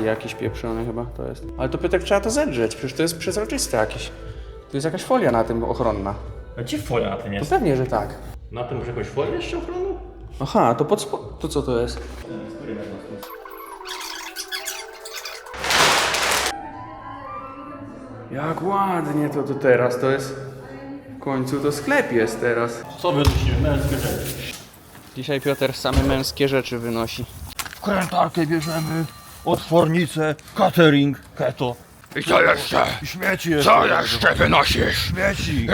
klej jakiś pieprzony chyba to jest. Ale to Piotrek trzeba to zedrzeć, przecież to jest przezroczyste jakieś. Tu jest jakaś folia na tym ochronna. A gdzie folia na tym To jest? pewnie, że tak. Na tym masz jakąś folię jeszcze ochronną? Aha, to pod spo... To co to jest? Jak ładnie to, to teraz, to jest... W końcu to sklep jest teraz. Co wynosisz? Męskie rzeczy. Dzisiaj Piotr same męskie rzeczy wynosi. Krętarkę bierzemy, otwornicę, catering, keto. I co jeszcze? Śmieci jeszcze. Co jeszcze wynosisz? Śmieci.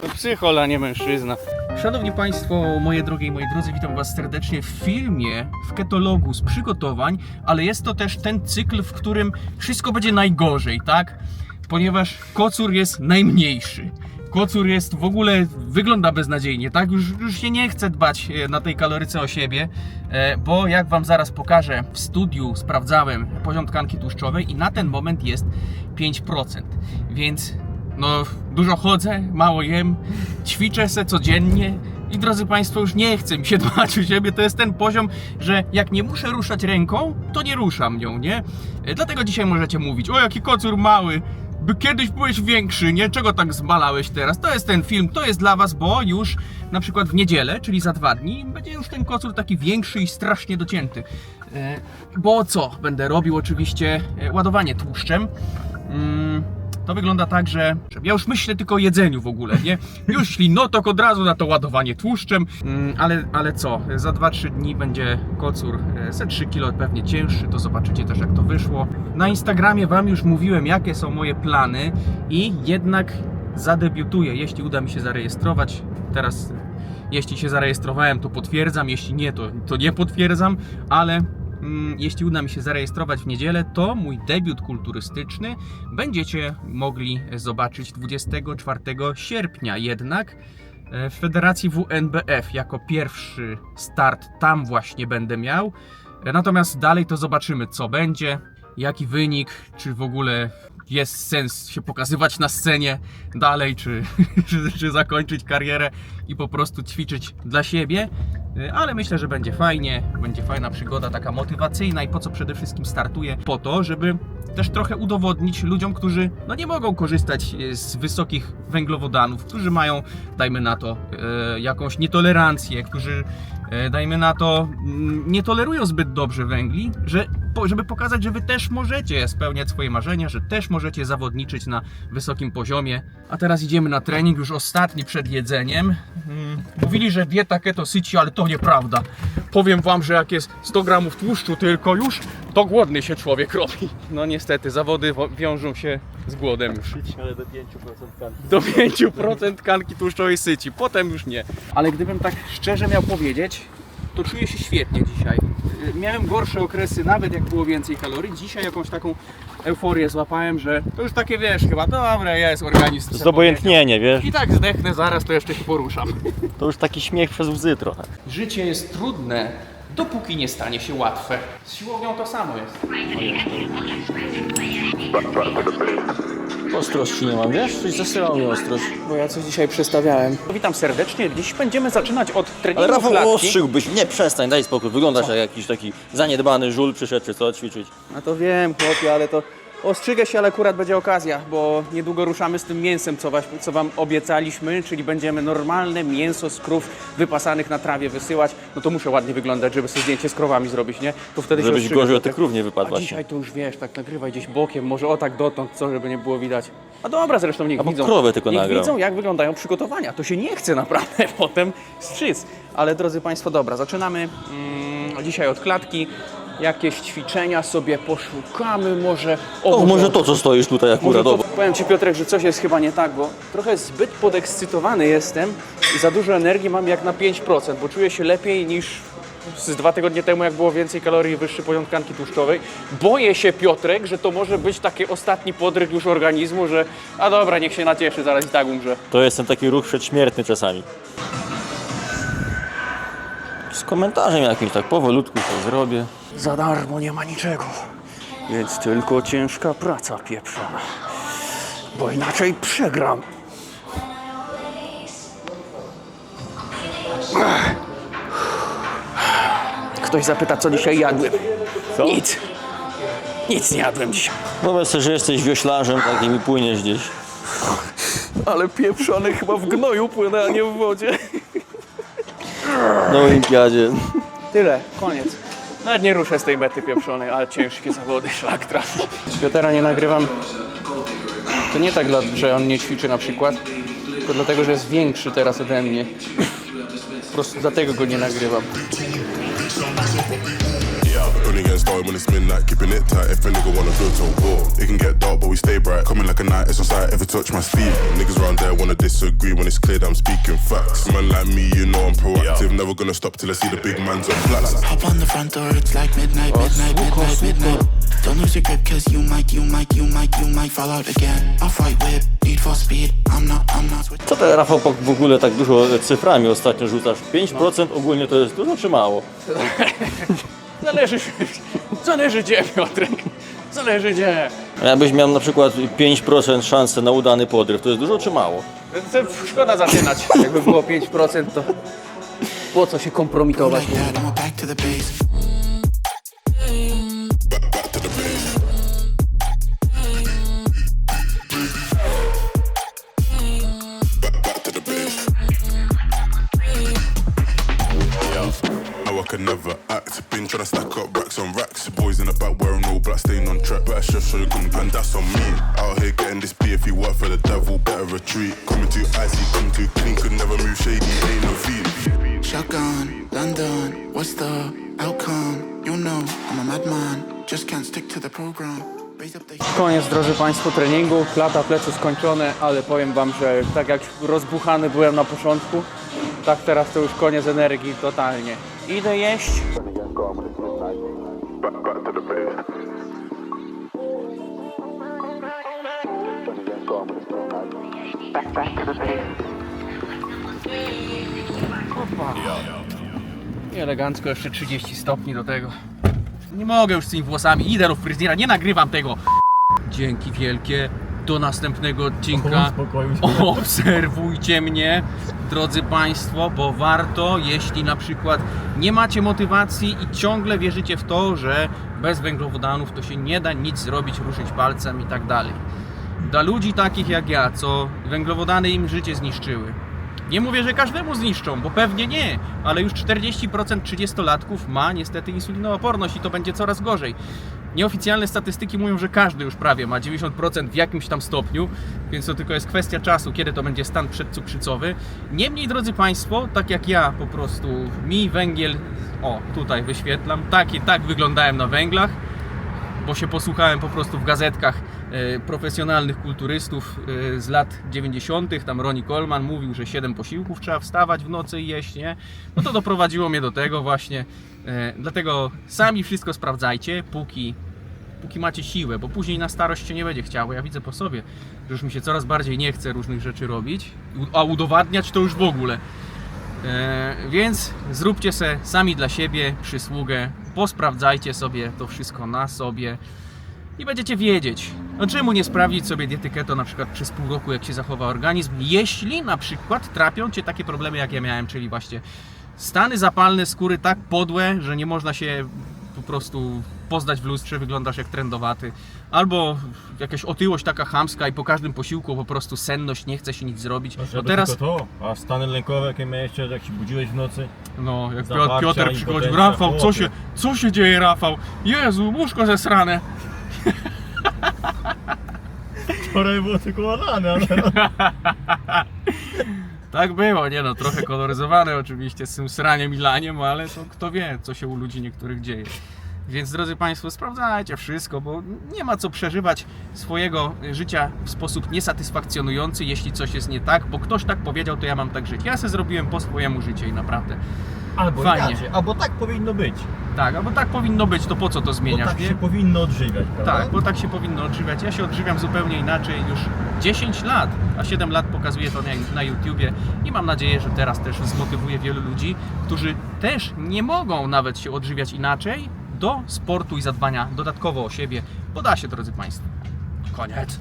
To psychol, a nie mężczyzna. Szanowni Państwo, moje drogie i moi drodzy, witam Was serdecznie w filmie, w ketologu z przygotowań, ale jest to też ten cykl, w którym wszystko będzie najgorzej, tak? Ponieważ kocur jest najmniejszy. Kocur jest w ogóle, wygląda beznadziejnie, tak? Już, już się nie chce dbać e, na tej kaloryce o siebie, e, bo jak Wam zaraz pokażę, w studiu sprawdzałem poziom tkanki tłuszczowej i na ten moment jest 5%. Więc no, dużo chodzę, mało jem, ćwiczę se codziennie i drodzy Państwo, już nie chcę mi się dbać o siebie. To jest ten poziom, że jak nie muszę ruszać ręką, to nie ruszam nią, nie? E, Dlatego dzisiaj możecie mówić, o jaki kocur mały, by kiedyś byłeś większy, nie? Czego tak zmalałeś teraz? To jest ten film, to jest dla Was, bo już na przykład w niedzielę, czyli za dwa dni, będzie już ten kocur taki większy i strasznie docięty. E, Bo co? Będę robił oczywiście e, ładowanie tłuszczem. Mm, to wygląda tak, że ja już myślę tylko o jedzeniu w ogóle, nie? Już ślinotok od razu na to ładowanie tłuszczem, mm, ale, ale co? Za 2-3 dni będzie kocur e, ze 3 kg pewnie cięższy, to zobaczycie też jak to wyszło. Na Instagramie Wam już mówiłem jakie są moje plany i jednak zadebiutuję, jeśli uda mi się zarejestrować. Teraz jeśli się zarejestrowałem, to potwierdzam, jeśli nie, to, to nie potwierdzam, ale jeśli uda mi się zarejestrować w niedzielę, to mój debiut kulturystyczny będziecie mogli zobaczyć 24 sierpnia jednak e, w Federacji WNBF jako pierwszy start tam właśnie będę miał. E, Natomiast dalej to zobaczymy co będzie, jaki wynik, czy w ogóle jest sens się pokazywać na scenie dalej, czy, czy, czy zakończyć karierę i po prostu ćwiczyć dla siebie. Y, Ale myślę, że będzie fajnie, będzie fajna przygoda, taka motywacyjna i po co przede wszystkim startuję? Po to, żeby też trochę udowodnić ludziom, którzy no nie mogą korzystać y, z wysokich węglowodanów, którzy mają, dajmy na to, y, jakąś nietolerancję, którzy, dajmy na to, mm, nie tolerują zbyt dobrze węgli, że, żeby pokazać, że wy też możecie spełniać swoje marzenia, że też możecie zawodniczyć na wysokim poziomie. A teraz idziemy na trening, już ostatni przed jedzeniem. Mm, Mówili, że dieta keto syci, ale to nieprawda. Powiem wam, że jak jest 100 gramów tłuszczu tylko już, to głodny się człowiek robi. No niestety, zawody wo- wiążą się z głodem już. Ale do 5% tkanki. Do 5% tkanki tłuszczowej syci, potem już nie. Ale gdybym tak szczerze miał powiedzieć, to czuję się świetnie dzisiaj. Y, Miałem gorsze okresy, nawet jak było więcej kalorii. Dzisiaj jakąś taką euforię złapałem, że to już takie wiesz, chyba dobra, jest organizm. To zobojętnienie, wiesz? I tak zdechnę zaraz, to jeszcze się poruszam. To już taki śmiech przez łzy trochę. Życie jest trudne, dopóki nie stanie się łatwe. Z siłownią to samo jest. Ostrości nie mam, wiesz? Coś zasyłał mnie ostrość. Bo ja coś dzisiaj przestawiałem. Witam serdecznie. Dziś będziemy zaczynać od treningu Ale Rafał, klatki. ostrzygłbyś. Nie, przestań, daj spokój. Wyglądasz jak jakiś taki zaniedbany żul przyszedł, czy co, ćwiczyć. No to wiem, chłopie, ale to ostrzygę się, ale akurat będzie okazja, bo niedługo ruszamy z tym mięsem, co, was, co wam obiecaliśmy, czyli będziemy normalne mięso z krów wypasanych na trawie wysyłać. No to muszę ładnie wyglądać, żeby sobie zdjęcie z krowami zrobić, nie? To wtedy się Żebyś ostrzyga, gorzej od tych tak- krów nie wypadł A właśnie. dzisiaj to już wiesz, tak nagrywaj gdzieś bokiem, może o tak dotąd, co, żeby nie było widać. A dobra, zresztą niech Albo widzą. krowę tylko niech nagrał. widzą, jak wyglądają przygotowania. To się nie chce naprawdę potem strzyc. Ale drodzy Państwo, dobra, zaczynamy mm, dzisiaj od klatki. Jakieś ćwiczenia sobie poszukamy, może... O, może to, co stoisz tutaj Może akurat, to, dobra. powiem Ci Piotrek, że coś jest chyba nie tak, bo trochę zbyt podekscytowany jestem i za dużo energii mam jak na 5%, bo czuję się lepiej niż z dwa tygodnie temu, jak było więcej kalorii i wyższy poziom tkanki tłuszczowej. Boję się Piotrek, że to może być taki ostatni podryk już organizmu, że a dobra, niech się nacieszy, zaraz i tak umrze. To jest ten taki ruch przedśmiertny czasami. Z komentarzem jakimś, tak powolutku to zrobię. Za darmo nie ma niczego, więc tylko ciężka praca pieprzona, bo inaczej przegram. ktoś zapyta, co dzisiaj jadłem. Nic. Nic nie jadłem dzisiaj. Wyobraź sobie, że jesteś wioślarzem takim i płyniesz gdzieś. Ale pieprzony chyba w gnoju płynę, a nie w wodzie. Na olimpiadzie. Tyle, koniec. Nawet nie ruszę z tej mety pieprzonej, ale ciężkie zawody, szlak trafi. Piotera nie nagrywam. To nie tak, że on nie ćwiczy na przykład, tylko dlatego, że jest większy teraz ode mnie. Po prostu dlatego go nie nagrywam. Only getting started when it's midnight, keeping it tight. If a nigga wanna go to war, it can get dark, but we stay bright. Coming like a night, it's on sight. Ever touch my sleeve? Niggas around there wanna disagree when it's clear that I'm speaking facts. Man like me, you know I'm proactive. Never gonna stop till I see the big man's on flats. Hop on the front door, it's like midnight, midnight, midnight, midnight. Don't lose your grip, cause you might, you might, you might, you might fall out again. Off right whip, need for speed. I'm not, I'm not switching. Co ty, Rafał, w ogóle tak dużo cyframi ostatnio rzucasz? 5% ogólnie to jest dużo czy mało? Zależy, zależy gdzie, Piotrek. Zależy gdzie. A Jakbyś miał na przykład 5% szansy na udany podryw, to jest dużo czy mało? To Szkoda zaczynać. Jakby było 5%, to po co się kompromitować? Like that, I'ma back to the base. To stack up racks on racks. Boys in the back wearing all black, staying on track. Better chef, show you gun, and that's on me. Out here getting this beef. If you work for the devil, better retreat. Coming too icy, come too clean. Could never move shady, ain't no feet. Shotgun, London, what's the outcome? You know, I'm a madman, just can't stick to the program. Koniec, drodzy Państwo, treningu. Lata plecu skończone, ale powiem Wam, że tak jak rozbuchany byłem na początku, tak teraz to już koniec energii totalnie. Idę jeść. Back, back to the base. I elegancko jeszcze 30 stopni do tego. Nie mogę już z tymi włosami. Idę do fryzjera, nie nagrywam tego. Dzięki wielkie. Do następnego odcinka. Obserwujcie mnie, drodzy Państwo, bo warto, jeśli na przykład nie macie motywacji i ciągle wierzycie w to, że bez węglowodanów to się nie da nic zrobić, ruszyć palcem i tak dalej. Dla ludzi takich jak ja, co węglowodany im życie zniszczyły. Nie mówię, że każdemu zniszczą, bo pewnie nie, ale już 40% 30-latków ma niestety insulinooporność i to będzie coraz gorzej. Nieoficjalne statystyki mówią, że każdy już prawie ma 90% w jakimś tam stopniu, więc to tylko jest kwestia czasu, kiedy to będzie stan przedcukrzycowy. Niemniej, drodzy Państwo, tak jak ja po prostu, mi węgiel, o tutaj wyświetlam, tak i tak wyglądałem na węglach, bo się posłuchałem po prostu w gazetkach profesjonalnych kulturystów e, z lat 90. Tam Ronnie Coleman mówił, że 7 posiłków trzeba wstawać w nocy i jeść, nie? No to doprowadziło mnie do tego właśnie. E, dlatego sami wszystko sprawdzajcie, póki, póki macie siłę, bo później na starość się nie będzie chciało. Ja widzę po sobie, że już mi się coraz bardziej nie chce różnych rzeczy robić, a udowadniać to już w ogóle. E, więc zróbcie se sami dla siebie przysługę, posprawdzajcie sobie to wszystko na sobie i będziecie wiedzieć. No czemu nie sprawdzić sobie diety keto na przykład przez pół roku, jak się zachowa organizm, jeśli na przykład trapią Cię takie problemy, jak ja miałem, czyli właśnie stany zapalne skóry tak podłe, że nie można się po prostu poznać w lustrze, wyglądasz jak trendowaty, albo jakaś otyłość taka chamska i po każdym posiłku po prostu senność, nie chce się nic zrobić. Znaczy, No teraz... to, a stany lękowe jakie miałeś, jak się budziłeś w nocy? no jak Piotr, Piotr przychodzi, impotencja, Rafał, co się, co się dzieje Rafał? Jezu, łóżko zesrane. Wczoraj było tylko ładane, ale no. Tak było, nie no, trochę koloryzowane oczywiście z tym sraniem i laniem, ale to kto wie, co się u ludzi niektórych dzieje. Więc drodzy Państwo, sprawdzajcie wszystko, bo nie ma co przeżywać swojego życia w sposób niesatysfakcjonujący, jeśli coś jest nie tak, bo ktoś tak powiedział, to ja mam tak żyć. Ja se zrobiłem po swojemu życie i naprawdę. Albo Fajnie. inaczej, albo tak powinno być. Tak, albo tak powinno być, to po co to Bo zmieniasz, tak nie? się powinno odżywiać, prawda? Tak, bo tak się powinno odżywiać. Ja się odżywiam zupełnie inaczej już 10 lat, a 7 lat pokazuję to na, na YouTubie i mam nadzieję, że teraz też zmotywuję wielu ludzi, którzy też nie mogą nawet się odżywiać inaczej do sportu i zadbania dodatkowo o siebie, bo da się, drodzy Państwo. Koniec.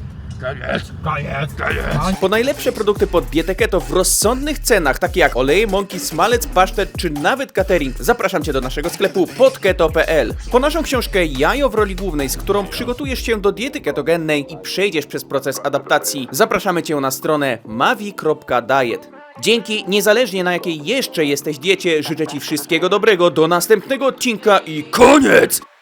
Po najlepsze produkty pod dietę keto w rozsądnych cenach, takie jak oleje, mąki, smalec, pasztet czy nawet catering, zapraszam Cię do naszego sklepu podketo.pl. Po naszą książkę Jajo w roli głównej, z którą przygotujesz się do diety ketogennej i przejdziesz przez proces adaptacji, zapraszamy Cię na stronę mavi.diet. Dzięki, niezależnie na jakiej jeszcze jesteś diecie, życzę Ci wszystkiego dobrego, do następnego odcinka i koniec!